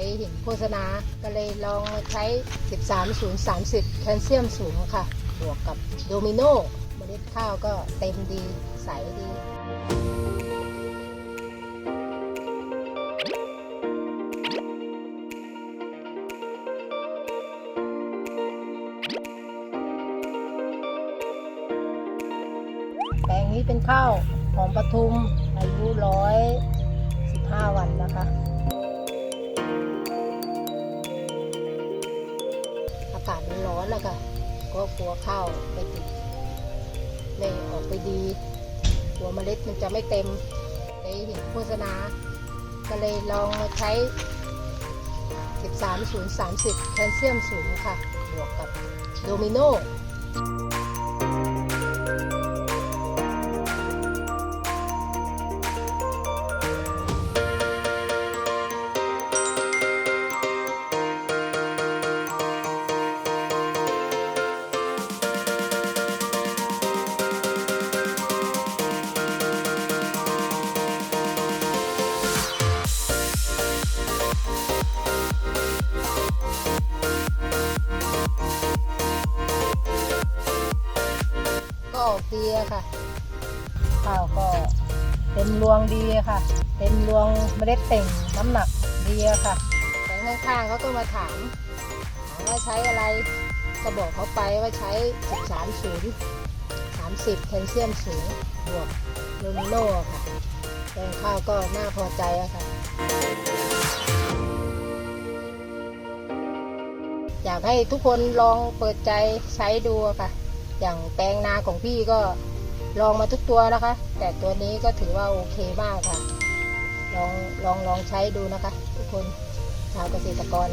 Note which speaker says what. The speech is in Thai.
Speaker 1: ไปเห็นโฆษณา ก็เลยลองมาใช้ 13030 แคลเซียมสูงค่ะ บวกกับโดมิโนเมล็ดข้าวก็เต็มดี ใสดีแปลงนี้เป็นข้าวหอมปทุมอายุร้อยสิบห้าวันนะคะ นร้อนแล้วค่ะก็กลัวข้าวไม่ติดไม่ออกไปดีกลัวเมล็ดมันจะไม่เต็มไปเห็นโฆษณา ก็เลยลองมาใช้ 13030 แคลเซียมสูงค่ะ บวกกับโดมิโน ก็ออกดีอะค่ะ ข้าวก็เต็มรวงดีค่ะ เต็มรวงเมล็ดเต่งน้ำหนักดีค่ะแต่ข้างๆเขาก็มาถามถามว่าใช้อะไรก็บอกเขาไปว่าใช้ 13ศูนย์30 แคลเซียมสูงบวกโลมิโนค่ะแปลงข้าวก็น่าพอใจอะค่ะ อยากให้ทุกคนลองเปิดใจใช้ดูค่ะ อย่างแปลงนาของพี่ก็ลองมาทุกตัวนะคะ แต่ตัวนี้ก็ถือว่าโอเคมากค่ะ ลองลองลองใช้ดูนะคะ ทุกคนชาวเกษตรกร